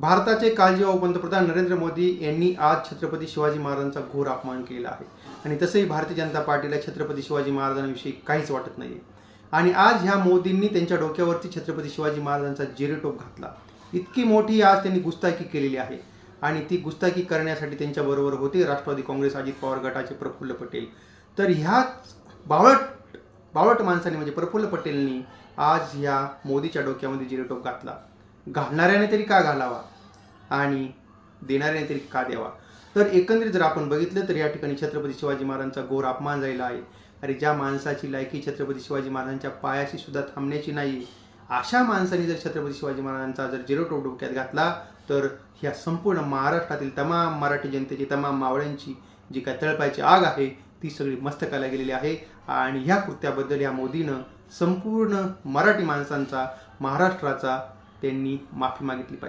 भारताचे काळजीवाहू पंतप्रधान नरेंद्र मोदी यांनी आज छत्रपती शिवाजी महाराजांचा घोर अपमान केला आहे. आणि तसंही भारतीय जनता पार्टीला छत्रपती शिवाजी महाराजांविषयी काहीच वाटत नाही आणि आज ह्या मोदींनी त्यांच्या डोक्यावरती छत्रपती शिवाजी महाराजांचा जिरेटोप घातला. इतकी मोठी आज त्यांनी गुस्ताखी केलेली आहे. आणि ती गुस्ताखी करण्यासाठी त्यांच्याबरोबर होते राष्ट्रवादी काँग्रेस अजित पवार गटाचे प्रफुल्ल पटेल. तर ह्याच बावळट बावळट माणसाने म्हणजे प्रफुल्ल पटेलनी आज ह्या मोदीच्या डोक्यामध्ये जिरेटोप घातला. घालणाऱ्याने तरी का घालावा? आणि देणाऱ्याने तरी का द्यावा? तर एकंदरीत जर आपण बघितलं तर या ठिकाणी छत्रपती शिवाजी महाराजांचा घोर अपमान झालेला आहे. अरे ज्या माणसाची लायकी छत्रपती शिवाजी महाराजांच्या पायाशी सुद्धा थांबण्याची नाही अशा माणसाने जर छत्रपती शिवाजी महाराजांचा जर जिरोटोप डोक्यात घातला तर ह्या संपूर्ण महाराष्ट्रातील तमाम मराठी जनतेची तमाम मावळ्यांची जी काय तळपायची आग आहे ती सगळी मस्तकाला गेलेली आहे. आणि ह्या कृत्याबद्दल या मोदीनं संपूर्ण मराठी माणसांचा महाराष्ट्राचा त्यांनी माफी मागितली पाहिजे.